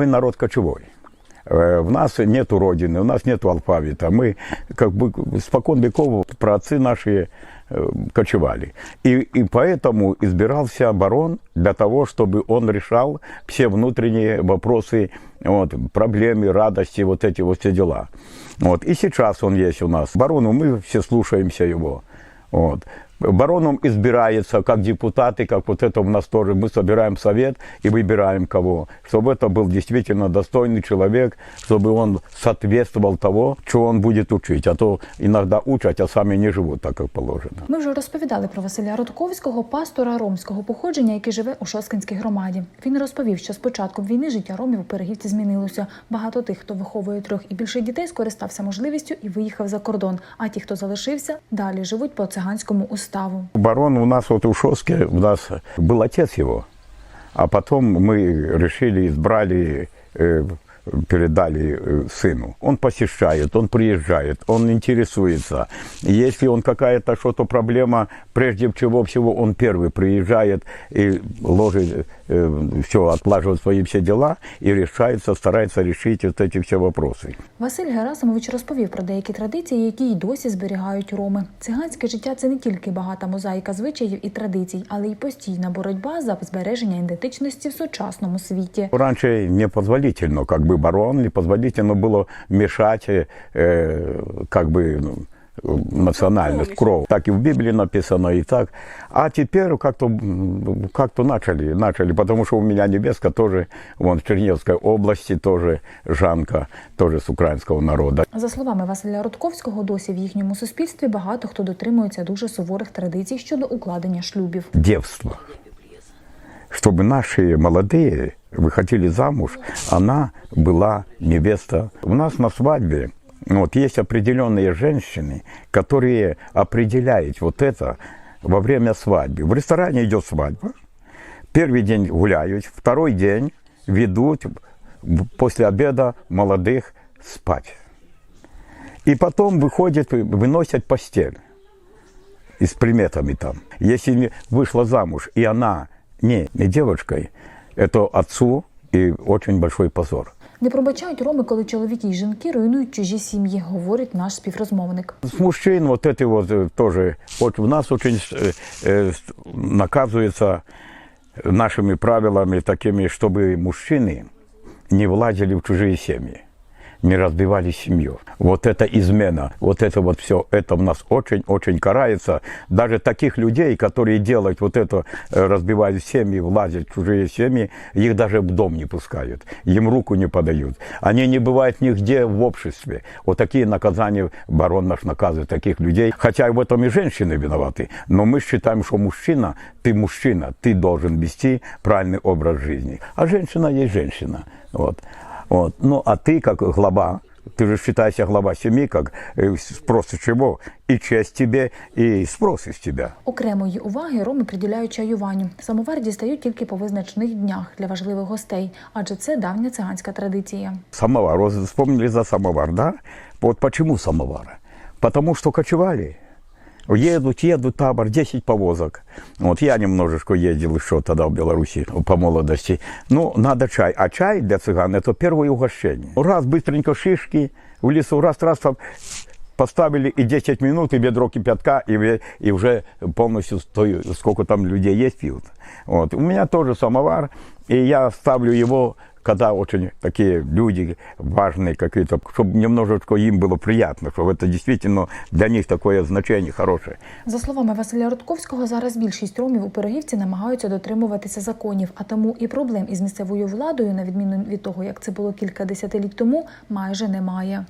мы народ кочевой. Э, В нас нету родины, у нас нету алфавита. Мы как бы спокон веков праотцы наши э, кочевали. И, и поэтому избирался барон для того, чтобы он решал все внутренние вопросы, вот, проблемы, радости, вот эти вот все дела. Вот. И сейчас он есть у нас. Барону мы все слушаемся его. Вот. Бароном избирается как депутаты, как вот это у нас тоже. Мы собираем совет и выбираем кого. Чтобы это был действительно достойный человек, чтобы он соответствовал того, что он будет учить. А то иногда учат, а сами не живут так, как положено. Ми вже розповідали про Василя Рудковського, пастора ромського походження, який живе у Шоскинській громаді. Він розповів, що з початком війни життя ромів у Перегівці змінилося. Багато тих, хто виховує трьох і більше дітей, скористався можливістю і виїхав за кордон. А ті, хто залишився, далі живуть по циганському уставу. Барон у нас вот у Шоске, у нас был отец его. А потом мы решили, избрали, э, передали э, сыну. Он посещает, он приезжает, он интересуется. Если он какая-то что-то проблема, прежде всего всего он первый приезжает и ложит все, отлаживает свои все дела и решается, старается решить вот эти все вопросы. Василь Герасимович розповів про деякі традиції, які й досі зберігають роми. Циганське життя це не тільки багата мозаїка звичаїв і традицій, але й постійна боротьба за збереження ідентичності в сучасному світі. Раньше непозволительно, как бы барон, непозволительно было мешать, э, как бы, ну, национальность, кровь. Так и в Библии написано, и так. А теперь как-то м, как-то начали, начали, потому что у меня невестка тоже, вон в Чернигівській области тоже Жанка, тоже с украинского народа. За словами Василя Рудковського, досі в їхньому суспільстві багато хто дотримується дуже суворих традицій щодо укладення шлюбів. Девство. Чтобы наши молодые выходили замуж, она была невеста. У нас на свадьбе вот, есть определенные женщины, которые определяют вот это во время свадьбы. В ресторане идет свадьба, первый день гуляют, второй день ведут после обеда молодых спать. И потом выходят, выносят постель и с приметами там. Если вышла замуж, и она не, не девочкой, это отцу и очень большой позор. Не пробачають роми, коли чоловіки і жінки руйнують чужі сім'ї, говорить наш співрозмовник. С мужчин вот это вот э, тоже, вот у нас очень э, э, с- наказывается нашими правилами такими, чтобы мужчины не влазили в чужие семьи, не разбивали семью. Вот это измена, вот это вот все, это у нас очень-очень карается. Даже таких людей, которые делают вот это, э, разбивают семьи, влазят в чужие семьи, их даже в дом не пускают, им руку не подают. Они не бывают нигде в обществе. Вот такие наказания барон наш наказывает таких людей. Хотя в этом и женщины виноваты. Но мы считаем, что мужчина, ты мужчина, ты должен вести правильный образ жизни. А женщина есть женщина. Вот. Вот. Ну, а ты как глава, ты же считаешься глава семьи, как э, спрос из чего? И честь тебе, и спрос из тебя. Окремої уваги роми приділяють чаюванню. Самовар дістають тільки по визначених днях для важливих гостей, адже це давня циганська традиція. Самовар. Вот вспомнили за самовар, да? Вот почему самовар? Потому что кочевали. Едут, едут, табор, 10 повозок. Вот я немножечко ездил еще тогда в Беларуси по молодости. Ну, надо чай. А чай для цыган – это первое угощение. Раз, быстренько шишки в лесу, раз, раз, там поставили и 10 минут, и ведро кипятка, и, ве- и уже полностью сто- сколько там людей есть пьют. Вот. У меня тоже самовар, и я ставлю его, когда очень такие люди важные какие-то, чтобы немножечко им было приятно, чтобы это действительно для них такое значение хорошее. За словами Василя Рудковського, зараз більшість ромів у Пирогівці намагаються дотримуватися законів, а тому і проблем із місцевою владою, на відміну від того, як це було кілька десятиліть тому, майже немає.